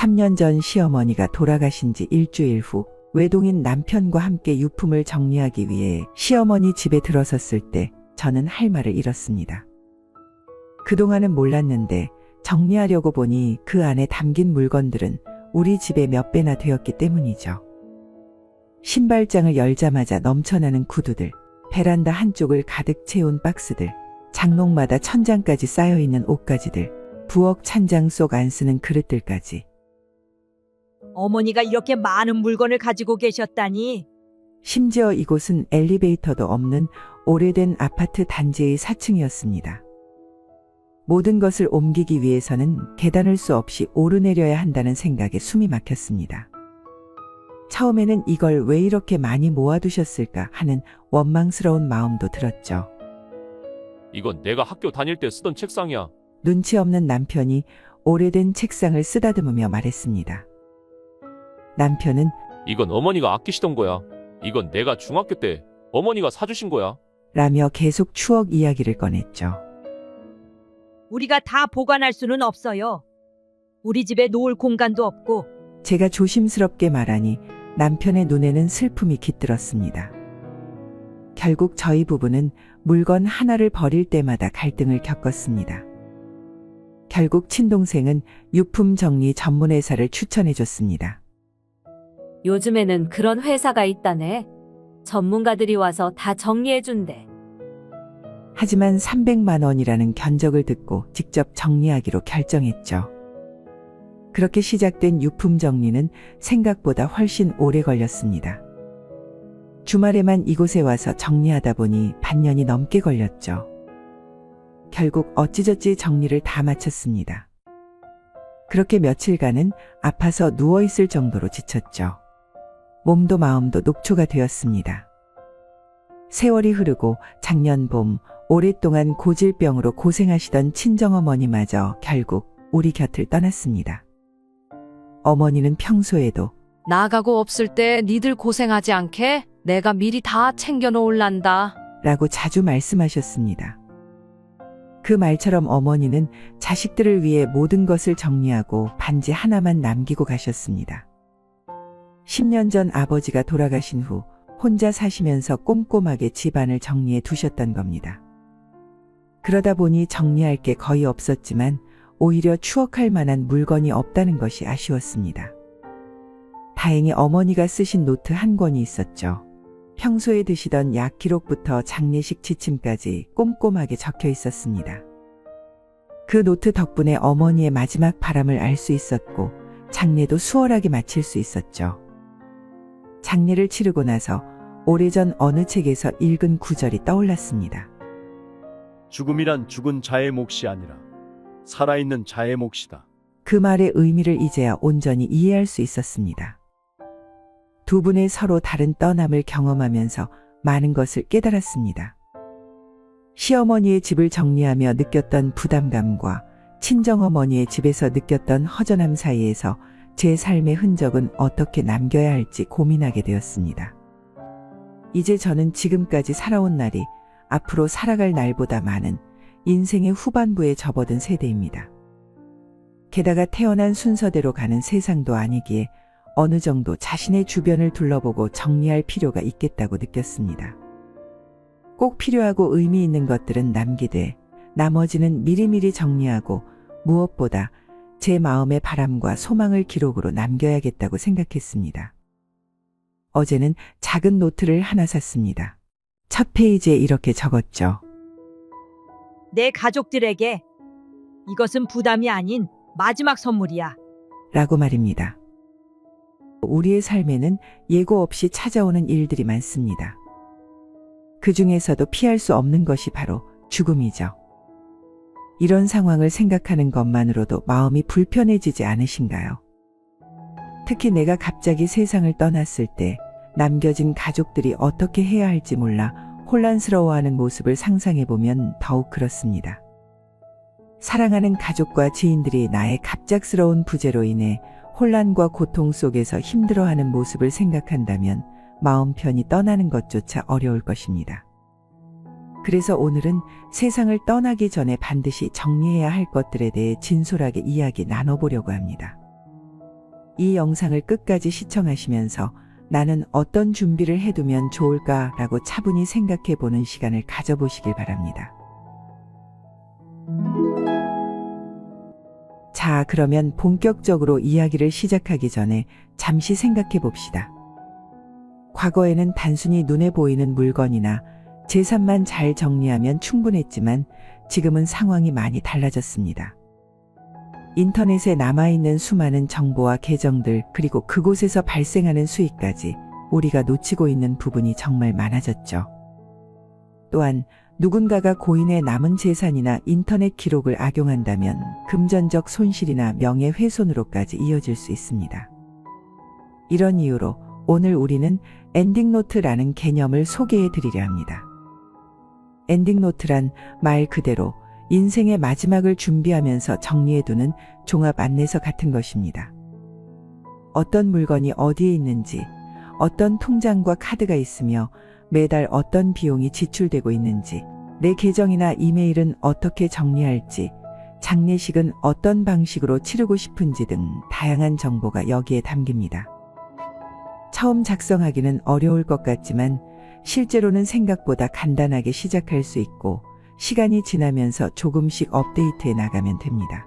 3년 전 시어머니가 돌아가신 지 일주일 후 외동인 남편과 함께 유품을 정리하기 위해 시어머니 집에 들어섰을 때 저는 할 말을 잃었습니다. 그동안은 몰랐는데 정리하려고 보니 그 안에 담긴 물건들은 우리 집에 몇 배나 되었기 때문이죠. 신발장을 열자마자 넘쳐나는 구두들, 베란다 한쪽을 가득 채운 박스들, 장롱마다 천장까지 쌓여있는 옷가지들, 부엌 찬장 속 안 쓰는 그릇들까지 어머니가 이렇게 많은 물건을 가지고 계셨다니. 심지어 이곳은 엘리베이터도 없는 오래된 아파트 단지의 4층이었습니다. 모든 것을 옮기기 위해서는 계단을 수 없이 오르내려야 한다는 생각에 숨이 막혔습니다. 처음에는 이걸 왜 이렇게 많이 모아두셨을까 하는 원망스러운 마음도 들었죠. 이건 내가 학교 다닐 때 쓰던 책상이야. 눈치 없는 남편이 오래된 책상을 쓰다듬으며 말했습니다. 남편은 이건 어머니가 아끼시던 거야. 이건 내가 중학교 때 어머니가 사주신 거야. 라며 계속 추억 이야기를 꺼냈죠. 우리가 다 보관할 수는 없어요. 우리 집에 놓을 공간도 없고 제가 조심스럽게 말하니 남편의 눈에는 슬픔이 깃들었습니다. 결국 저희 부부는 물건 하나를 버릴 때마다 갈등을 겪었습니다. 결국 친동생은 유품 정리 전문 회사를 추천해 줬습니다. 요즘에는 그런 회사가 있다네. 전문가들이 와서 다 정리해준대. 하지만 300만 원이라는 견적을 듣고 직접 정리하기로 결정했죠. 그렇게 시작된 유품 정리는 생각보다 훨씬 오래 걸렸습니다. 주말에만 이곳에 와서 정리하다 보니 반년이 넘게 걸렸죠. 결국 어찌저찌 정리를 다 마쳤습니다. 그렇게 며칠간은 아파서 누워있을 정도로 지쳤죠. 몸도 마음도 녹초가 되었습니다. 세월이 흐르고 작년 봄 오랫동안 고질병으로 고생하시던 친정어머니마저 결국 우리 곁을 떠났습니다. 어머니는 평소에도 나가고 없을 때 니들 고생하지 않게 내가 미리 다 챙겨 놓을란다. 라고 자주 말씀하셨습니다. 그 말처럼 어머니는 자식들을 위해 모든 것을 정리하고 반지 하나만 남기고 가셨습니다. 10년 전 아버지가 돌아가신 후 혼자 사시면서 꼼꼼하게 집안을 정리해 두셨던 겁니다. 그러다 보니 정리할 게 거의 없었지만 오히려 추억할 만한 물건이 없다는 것이 아쉬웠습니다. 다행히 어머니가 쓰신 노트 한 권이 있었죠. 평소에 드시던 약 기록부터 장례식 지침까지 꼼꼼하게 적혀 있었습니다. 그 노트 덕분에 어머니의 마지막 바람을 알 수 있었고 장례도 수월하게 마칠 수 있었죠. 장례를 치르고 나서 오래전 어느 책에서 읽은 구절이 떠올랐습니다. 죽음이란 죽은 자의 몫이 아니라 살아있는 자의 몫이다. 그 말의 의미를 이제야 온전히 이해할 수 있었습니다. 두 분의 서로 다른 떠남을 경험하면서 많은 것을 깨달았습니다. 시어머니의 집을 정리하며 느꼈던 부담감과 친정어머니의 집에서 느꼈던 허전함 사이에서 제 삶의 흔적은 어떻게 남겨야 할지 고민하게 되었습니다. 이제 저는 지금까지 살아온 날이 앞으로 살아갈 날보다 많은 인생의 후반부에 접어든 세대입니다. 게다가 태어난 순서대로 가는 세상도 아니기에 어느 정도 자신의 주변을 둘러보고 정리할 필요가 있겠다고 느꼈습니다. 꼭 필요하고 의미 있는 것들은 남기되 나머지는 미리미리 정리하고 무엇보다 제 마음의 바람과 소망을 기록으로 남겨야겠다고 생각했습니다. 어제는 작은 노트를 하나 샀습니다. 첫 페이지에 이렇게 적었죠. 내 가족들에게 이것은 부담이 아닌 마지막 선물이야. 라고 말입니다. 우리의 삶에는 예고 없이 찾아오는 일들이 많습니다. 그 중에서도 피할 수 없는 것이 바로 죽음이죠. 이런 상황을 생각하는 것만으로도 마음이 불편해지지 않으신가요? 특히 내가 갑자기 세상을 떠났을 때 남겨진 가족들이 어떻게 해야 할지 몰라 혼란스러워하는 모습을 상상해보면 더욱 그렇습니다. 사랑하는 가족과 지인들이 나의 갑작스러운 부재로 인해 혼란과 고통 속에서 힘들어하는 모습을 생각한다면 마음 편히 떠나는 것조차 어려울 것입니다. 그래서 오늘은 세상을 떠나기 전에 반드시 정리해야 할 것들에 대해 진솔하게 이야기 나눠보려고 합니다. 이 영상을 끝까지 시청하시면서 나는 어떤 준비를 해두면 좋을까라고 차분히 생각해 보는 시간을 가져보시길 바랍니다. 자, 그러면 본격적으로 이야기를 시작하기 전에 잠시 생각해 봅시다. 과거에는 단순히 눈에 보이는 물건이나 재산만 잘 정리하면 충분했지만 지금은 상황이 많이 달라졌습니다. 인터넷에 남아있는 수많은 정보와 계정들 그리고 그곳에서 발생하는 수익까지 우리가 놓치고 있는 부분이 정말 많아졌죠. 또한 누군가가 고인의 남은 재산이나 인터넷 기록을 악용한다면 금전적 손실이나 명예훼손으로까지 이어질 수 있습니다. 이런 이유로 오늘 우리는 엔딩노트라는 개념을 소개해 드리려 합니다. 엔딩 노트란 말 그대로 인생의 마지막을 준비하면서 정리해두는 종합 안내서 같은 것입니다. 어떤 물건이 어디에 있는지, 어떤 통장과 카드가 있으며 매달 어떤 비용이 지출되고 있는지, 내 계정이나 이메일은 어떻게 정리할지, 장례식은 어떤 방식으로 치르고 싶은지 등 다양한 정보가 여기에 담깁니다. 처음 작성하기는 어려울 것 같지만 실제로는 생각보다 간단하게 시작할 수 있고 시간이 지나면서 조금씩 업데이트해 나가면 됩니다.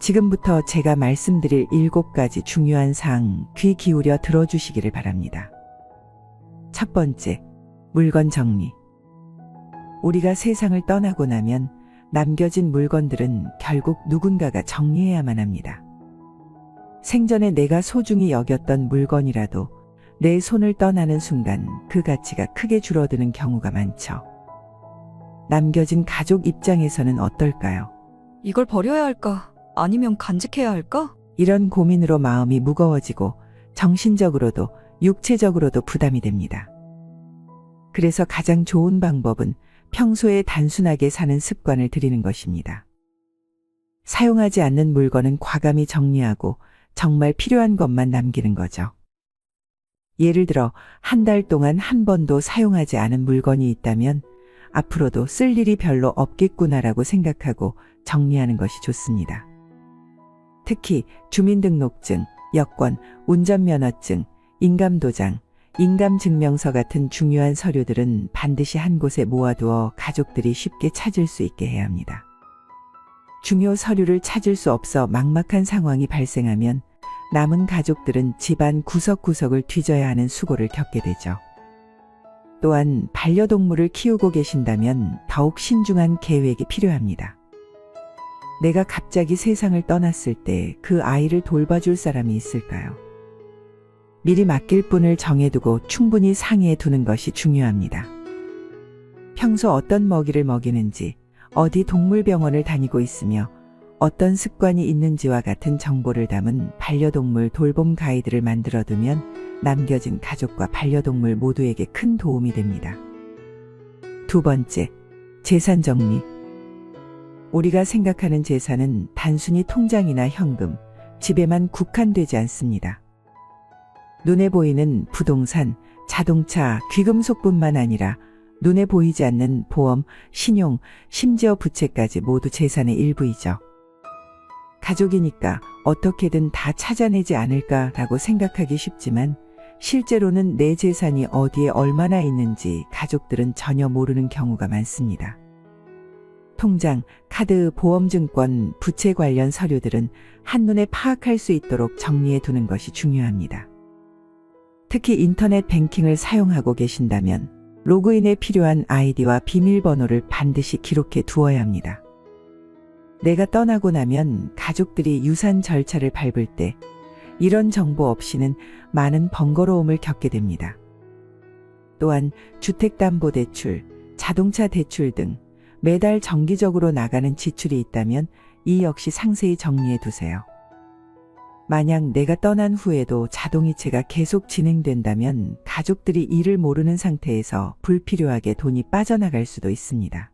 지금부터 제가 말씀드릴 일곱 가지 중요한 사항 귀 기울여 들어주시기를 바랍니다. 첫 번째, 물건 정리. 우리가 세상을 떠나고 나면 남겨진 물건들은 결국 누군가가 정리해야만 합니다. 생전에 내가 소중히 여겼던 물건이라도 내 손을 떠나는 순간 그 가치가 크게 줄어드는 경우가 많죠. 남겨진 가족 입장에서는 어떨까요? 이걸 버려야 할까? 아니면 간직해야 할까? 이런 고민으로 마음이 무거워지고 정신적으로도 육체적으로도 부담이 됩니다. 그래서 가장 좋은 방법은 평소에 단순하게 사는 습관을 들이는 것입니다. 사용하지 않는 물건은 과감히 정리하고 정말 필요한 것만 남기는 거죠. 예를 들어 한 달 동안 한 번도 사용하지 않은 물건이 있다면 앞으로도 쓸 일이 별로 없겠구나라고 생각하고 정리하는 것이 좋습니다. 특히 주민등록증, 여권, 운전면허증, 인감도장, 인감증명서 같은 중요한 서류들은 반드시 한 곳에 모아두어 가족들이 쉽게 찾을 수 있게 해야 합니다. 중요 서류를 찾을 수 없어 막막한 상황이 발생하면 남은 가족들은 집안 구석구석을 뒤져야 하는 수고를 겪게 되죠. 또한 반려동물을 키우고 계신다면 더욱 신중한 계획이 필요합니다. 내가 갑자기 세상을 떠났을 때 그 아이를 돌봐줄 사람이 있을까요? 미리 맡길 분을 정해두고 충분히 상의해 두는 것이 중요합니다. 평소 어떤 먹이를 먹이는지, 어디 동물병원을 다니고 있으며 어떤 습관이 있는지와 같은 정보를 담은 반려동물 돌봄 가이드를 만들어 두면 남겨진 가족과 반려동물 모두에게 큰 도움이 됩니다. 두 번째, 재산 정리. 우리가 생각하는 재산은 단순히 통장이나 현금, 집에만 국한되지 않습니다. 눈에 보이는 부동산, 자동차, 귀금속뿐만 아니라 눈에 보이지 않는 보험, 신용, 심지어 부채까지 모두 재산의 일부이죠. 가족이니까 어떻게든 다 찾아내지 않을까라고 생각하기 쉽지만 실제로는 내 재산이 어디에 얼마나 있는지 가족들은 전혀 모르는 경우가 많습니다. 통장, 카드, 보험증권, 부채 관련 서류들은 한눈에 파악할 수 있도록 정리해 두는 것이 중요합니다. 특히 인터넷 뱅킹을 사용하고 계신다면 로그인에 필요한 아이디와 비밀번호를 반드시 기록해 두어야 합니다. 내가 떠나고 나면 가족들이 유산 절차를 밟을 때 이런 정보 없이는 많은 번거로움을 겪게 됩니다. 또한 주택담보대출, 자동차 대출 등 매달 정기적으로 나가는 지출이 있다면 이 역시 상세히 정리해 두세요. 만약 내가 떠난 후에도 자동이체가 계속 진행된다면 가족들이 이를 모르는 상태에서 불필요하게 돈이 빠져나갈 수도 있습니다.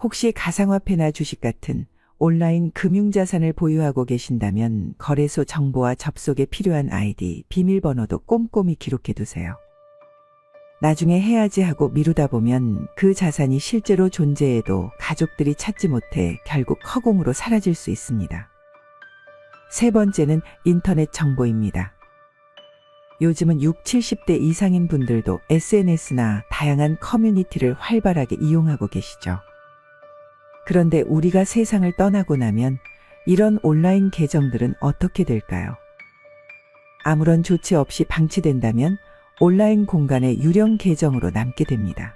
혹시 가상화폐나 주식 같은 온라인 금융자산을 보유하고 계신다면 거래소 정보와 접속에 필요한 아이디, 비밀번호도 꼼꼼히 기록해 두세요. 나중에 해야지 하고 미루다 보면 그 자산이 실제로 존재해도 가족들이 찾지 못해 결국 허공으로 사라질 수 있습니다. 세 번째는 인터넷 정보입니다. 요즘은 6, 70대 이상인 분들도 SNS나 다양한 커뮤니티를 활발하게 이용하고 계시죠. 그런데 우리가 세상을 떠나고 나면 이런 온라인 계정들은 어떻게 될까요? 아무런 조치 없이 방치된다면 온라인 공간의 유령 계정으로 남게 됩니다.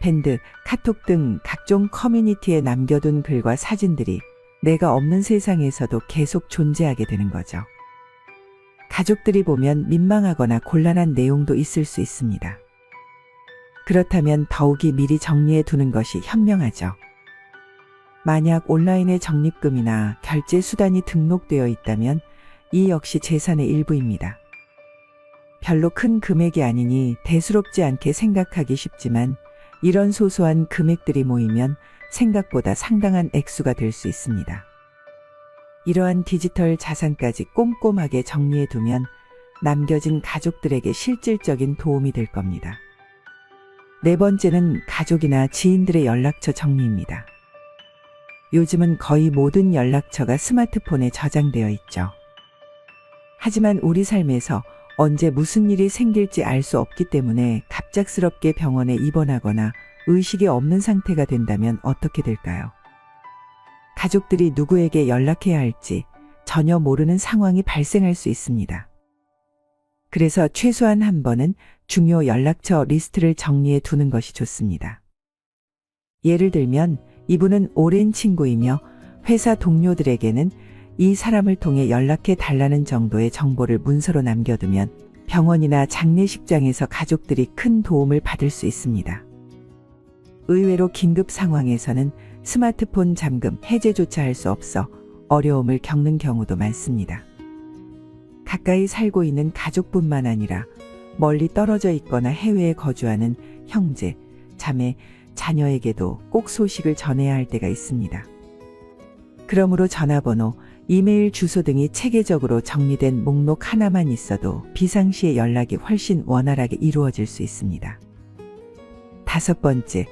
밴드, 카톡 등 각종 커뮤니티에 남겨둔 글과 사진들이 내가 없는 세상에서도 계속 존재하게 되는 거죠. 가족들이 보면 민망하거나 곤란한 내용도 있을 수 있습니다. 그렇다면 더욱이 미리 정리해 두는 것이 현명하죠. 만약 온라인에 적립금이나 결제 수단이 등록되어 있다면 이 역시 재산의 일부입니다. 별로 큰 금액이 아니니 대수롭지 않게 생각하기 쉽지만 이런 소소한 금액들이 모이면 생각보다 상당한 액수가 될 수 있습니다. 이러한 디지털 자산까지 꼼꼼하게 정리해 두면 남겨진 가족들에게 실질적인 도움이 될 겁니다. 네 번째는 가족이나 지인들의 연락처 정리입니다. 요즘은 거의 모든 연락처가 스마트폰에 저장되어 있죠. 하지만 우리 삶에서 언제 무슨 일이 생길지 알 수 없기 때문에 갑작스럽게 병원에 입원하거나 의식이 없는 상태가 된다면 어떻게 될까요? 가족들이 누구에게 연락해야 할지 전혀 모르는 상황이 발생할 수 있습니다. 그래서 최소한 한 번은 중요 연락처 리스트를 정리해 두는 것이 좋습니다. 예를 들면 이분은 오랜 친구이며 회사 동료들에게는 이 사람을 통해 연락해 달라는 정도의 정보를 문서로 남겨두면 병원이나 장례식장에서 가족들이 큰 도움을 받을 수 있습니다. 의외로 긴급 상황에서는 스마트폰 잠금 해제조차 할 수 없어 어려움을 겪는 경우도 많습니다. 가까이 살고 있는 가족뿐만 아니라 멀리 떨어져 있거나 해외에 거주하는 형제, 자매, 자녀에게도 꼭 소식을 전해야 할 때가 있습니다. 그러므로 전화번호, 이메일 주소 등이 체계적으로 정리된 목록 하나만 있어도 비상시에 연락이 훨씬 원활하게 이루어질 수 있습니다. 다섯 번째,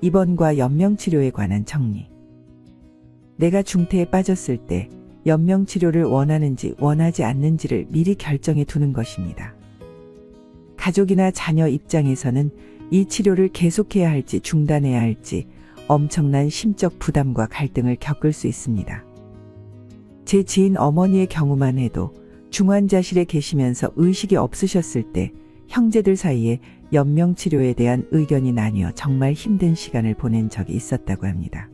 입원과 연명치료에 관한 정리. 내가 중태에 빠졌을 때 연명치료를 원하는지 원하지 않는지를 미리 결정해 두는 것입니다. 가족이나 자녀 입장에서는 이 치료를 계속해야 할지 중단해야 할지 엄청난 심적 부담과 갈등을 겪을 수 있습니다. 제 지인 어머니의 경우만 해도 중환자실에 계시면서 의식이 없으셨을 때 형제들 사이에 연명 치료에 대한 의견이 나뉘어 정말 힘든 시간을 보낸 적이 있었다고 합니다.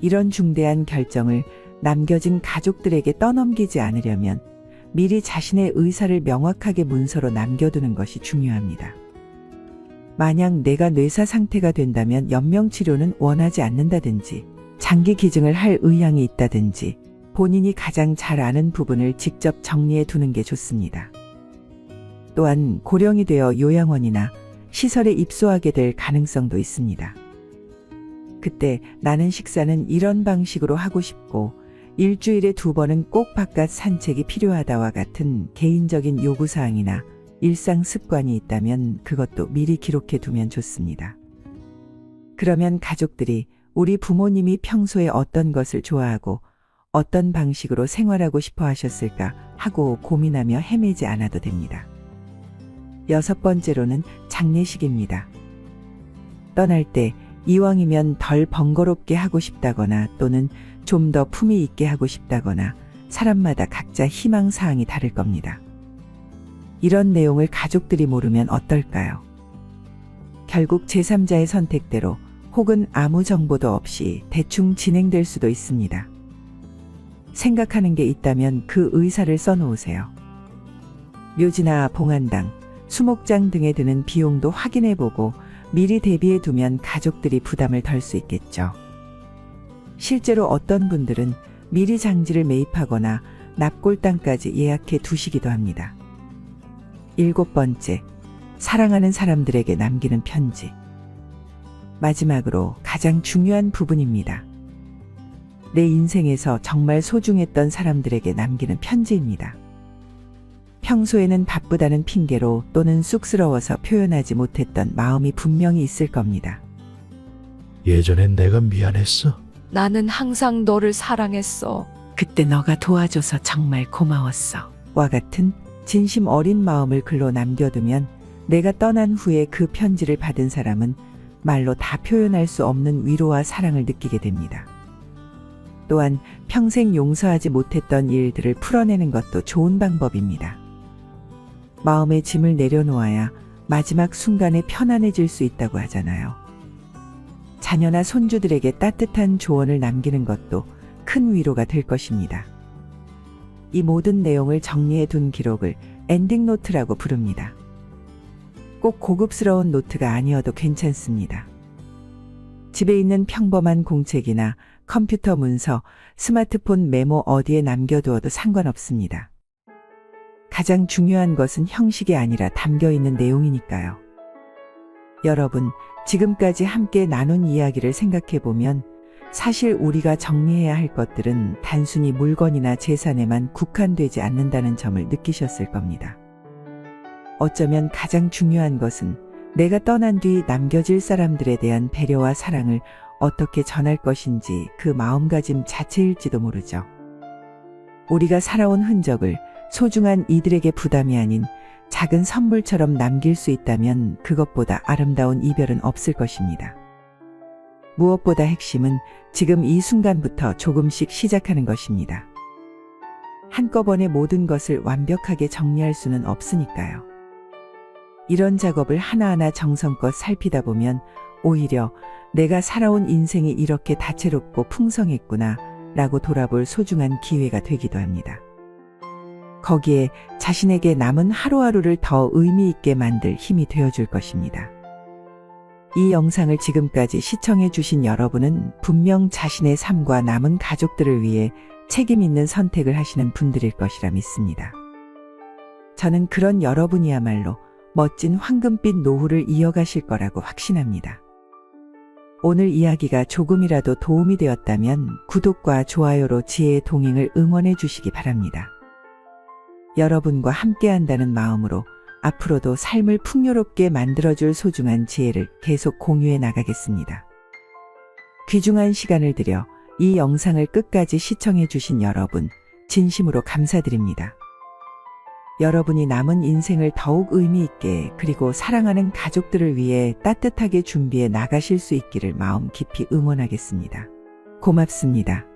이런 중대한 결정을 남겨진 가족들에게 떠넘기지 않으려면 미리 자신의 의사를 명확하게 문서로 남겨두는 것이 중요합니다. 만약 내가 뇌사 상태가 된다면 연명 치료는 원하지 않는다든지 장기 기증을 할 의향이 있다든지 본인이 가장 잘 아는 부분을 직접 정리해 두는 게 좋습니다. 또한 고령이 되어 요양원이나 시설에 입소하게 될 가능성도 있습니다. 그때 나는 식사는 이런 방식으로 하고 싶고 일주일에 두 번은 꼭 바깥 산책이 필요하다와 같은 개인적인 요구사항이나 일상 습관이 있다면 그것도 미리 기록해 두면 좋습니다. 그러면 가족들이 우리 부모님이 평소에 어떤 것을 좋아하고 어떤 방식으로 생활하고 싶어 하셨을까 하고 고민하며 헤매지 않아도 됩니다. 여섯 번째로는 장례식입니다. 떠날 때 이왕이면 덜 번거롭게 하고 싶다거나 또는 좀 더 품위 있게 하고 싶다거나 사람마다 각자 희망 사항이 다를 겁니다. 이런 내용을 가족들이 모르면 어떨까요? 결국 제3자의 선택대로 혹은 아무 정보도 없이 대충 진행될 수도 있습니다. 생각하는 게 있다면 그 의사를 써놓으세요. 묘지나 봉안당, 수목장 등에 드는 비용도 확인해보고 미리 대비해 두면 가족들이 부담을 덜 수 있겠죠. 실제로 어떤 분들은 미리 장지를 매입하거나 납골당까지 예약해 두시기도 합니다. 일곱 번째, 사랑하는 사람들에게 남기는 편지. 마지막으로 가장 중요한 부분입니다. 내 인생에서 정말 소중했던 사람들에게 남기는 편지입니다. 평소에는 바쁘다는 핑계로 또는 쑥스러워서 표현하지 못했던 마음이 분명히 있을 겁니다. 예전엔 내가 미안했어. 나는 항상 너를 사랑했어. 그때 너가 도와줘서 정말 고마웠어. 와 같은 진심 어린 마음을 글로 남겨두면 내가 떠난 후에 그 편지를 받은 사람은 말로 다 표현할 수 없는 위로와 사랑을 느끼게 됩니다. 또한 평생 용서하지 못했던 일들을 풀어내는 것도 좋은 방법입니다. 마음의 짐을 내려놓아야 마지막 순간에 편안해질 수 있다고 하잖아요. 자녀나 손주들에게 따뜻한 조언을 남기는 것도 큰 위로가 될 것입니다. 이 모든 내용을 정리해 둔 기록을 엔딩 노트라고 부릅니다. 꼭 고급스러운 노트가 아니어도 괜찮습니다. 집에 있는 평범한 공책이나 컴퓨터 문서, 스마트폰 메모 어디에 남겨두어도 상관없습니다. 가장 중요한 것은 형식이 아니라 담겨 있는 내용이니까요. 여러분, 지금까지 함께 나눈 이야기를 생각해 보면 사실 우리가 정리해야 할 것들은 단순히 물건이나 재산에만 국한되지 않는다는 점을 느끼셨을 겁니다. 어쩌면 가장 중요한 것은 내가 떠난 뒤 남겨질 사람들에 대한 배려와 사랑을 어떻게 전할 것인지 그 마음가짐 자체일지도 모르죠. 우리가 살아온 흔적을 소중한 이들에게 부담이 아닌 작은 선물처럼 남길 수 있다면 그것보다 아름다운 이별은 없을 것입니다. 무엇보다 핵심은 지금 이 순간부터 조금씩 시작하는 것입니다. 한꺼번에 모든 것을 완벽하게 정리할 수는 없으니까요. 이런 작업을 하나하나 정성껏 살피다 보면 오히려 내가 살아온 인생이 이렇게 다채롭고 풍성했구나 라고 돌아볼 소중한 기회가 되기도 합니다. 거기에 자신에게 남은 하루하루를 더 의미 있게 만들 힘이 되어줄 것입니다. 이 영상을 지금까지 시청해 주신 여러분은 분명 자신의 삶과 남은 가족들을 위해 책임 있는 선택을 하시는 분들일 것이라 믿습니다. 저는 그런 여러분이야말로 멋진 황금빛 노후를 이어가실 거라고 확신합니다. 오늘 이야기가 조금이라도 도움이 되었다면 구독과 좋아요로 지혜의 동행을 응원해 주시기 바랍니다. 여러분과 함께 한다는 마음으로 앞으로도 삶을 풍요롭게 만들어줄 소중한 지혜를 계속 공유해 나가겠습니다. 귀중한 시간을 들여 이 영상을 끝까지 시청해 주신 여러분, 진심으로 감사드립니다. 여러분이 남은 인생을 더욱 의미 있게 그리고 사랑하는 가족들을 위해 따뜻하게 준비해 나가실 수 있기를 마음 깊이 응원하겠습니다. 고맙습니다.